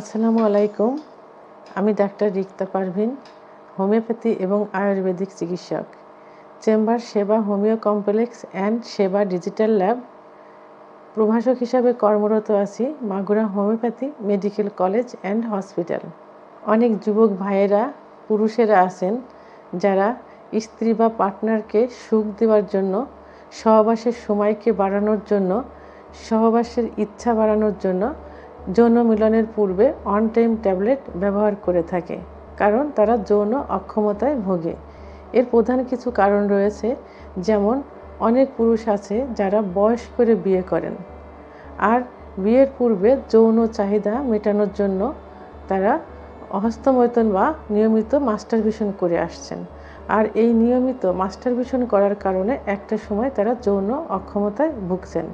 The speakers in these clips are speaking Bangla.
আসসালামু আলাইকুম। আমি ডাক্তার রিক্তা পারভিন, হোমিওপ্যাথি এবং আয়ুর্বেদিক চিকিৎসক। Chamber Seba homeo complex and Seba digital lab. প্রভাষক হিসাবে কর্মরত আছি Magura homeopathy medical college and hospital. অনেক যুবক ভাইয়েরা, পুরুষেরা আছেন যারা স্ত্রী বা পার্টনারকে সুখ দেওয়ার জন্য, সহবাসের সময়কে বাড়ানোর জন্য, সহবাসের ইচ্ছা বাড়ানোর জন্য যৌন মিলনের পূর্বে অন টাইম ট্যাবলেট ব্যবহার করে থাকে, কারণ তারা যৌন অক্ষমতায় ভোগে। এর প্রধান কিছু কারণ রয়েছে, যেমন অনেক পুরুষ আছে যারা বয়স করে বিয়ে করেন, আর বিয়ের পূর্বে যৌন চাহিদা মেটানোর জন্য তারা হস্তমৈথন বা নিয়মিত মাস্টারভিশন করে আসছেন, আর এই নিয়মিত মাস্টারভিশন করার কারণে একটা সময় তারা যৌন অক্ষমতায় ভুগছেন।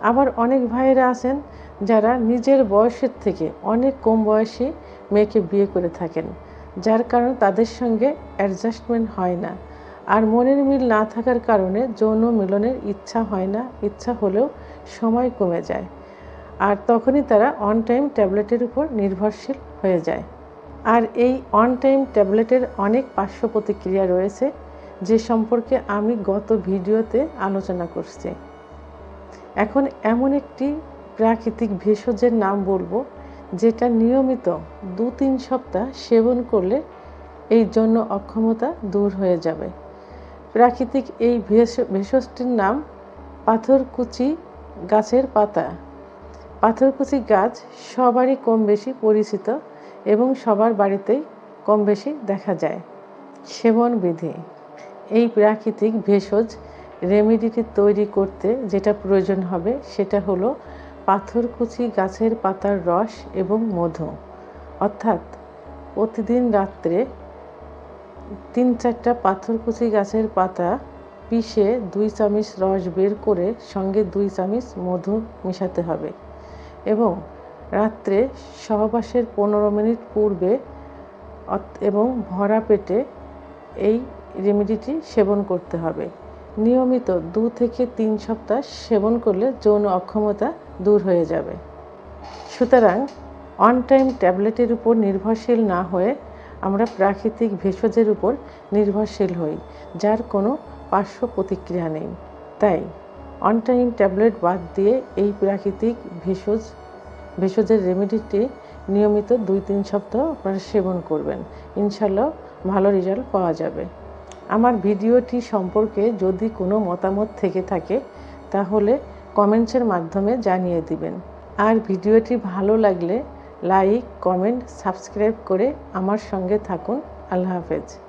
আবার অনেক ভাইয়েরা আছেন যারা নিজের বয়সের থেকে অনেক কম বয়সী মেয়েকে বিয়ে করে থাকেন, যার কারণে তাদের সঙ্গে অ্যাডজাস্টমেন্ট হয় না। আর মনের মিল না থাকার কারণে যৌন মিলনের ইচ্ছা হয় না, ইচ্ছা হলেও সময় কমে যায়। আর তখনই তারা অন টাইম ট্যাবলেটের উপর নির্ভরশীল হয়ে যায়। আর এই অন টাইম ট্যাবলেটের অনেক পার্শ্ব প্রতিক্রিয়া রয়েছে, যে সম্পর্কে আমি গত ভিডিওতে আলোচনা করছি। এখন এমন একটি প্রাকৃতিক ভেষজের নাম বলব, যেটা নিয়মিত দু তিন সপ্তাহ সেবন করলে এই জন্য অক্ষমতা দূর হয়ে যাবে। প্রাকৃতিক এই ভেষজটির নাম পাথরকুচি গাছের পাতা। পাথরকুচি গাছ সবারই কম বেশি পরিচিত এবং সবার বাড়িতেই কম বেশি দেখা যায়। সেবন বিধি। এই প্রাকৃতিক ভেষজ রেমেডিটি তৈরি করতে যেটা প্রয়োজন হবে সেটা হলো পাথরকুচি, গাছের পাতার রস এবং মধু। অর্থাৎ প্রতিদিন রাত্রে তিন চারটা পাথরকুচি গাছের পাতা পিষে দুই চামচ রস বের করে সঙ্গে দুই চামচ মধু মেশাতে হবে এবং রাত্রে সহবাসের পনেরো মিনিট পূর্বে এবং ভরা পেটে এই রেমেডিটি সেবন করতে হবে। নিয়মিত দু থেকে তিন সপ্তাহ সেবন করলে যৌন অক্ষমতা দূর হয়ে যাবে। সুতরাং অন টাইম ট্যাবলেটের উপর নির্ভরশীল না হয়ে আমরা প্রাকৃতিক ভেষজের উপর নির্ভরশীল হই, যার কোনো পার্শ্ব প্রতিক্রিয়া নেই। তাই অন টাইম ট্যাবলেট বাদ দিয়ে এই প্রাকৃতিক ভেষজ, ভেষজের রেমেডিটি নিয়মিত দুই তিন সপ্তাহ আপনারা সেবন করবেন। ইনশাল্লাহ ভালো রেজাল্ট পাওয়া যাবে। আমার ভিডিওটি সম্পর্কে যদি কোনো মতামত থেকে থাকে, তাহলে কমেন্টসের মাধ্যমে জানিয়ে দিবেন। আর ভিডিওটি ভালো লাগলে লাইক, কমেন্ট, সাবস্ক্রাইব করে আমার সঙ্গে থাকুন। আল্লাহ হাফেজ।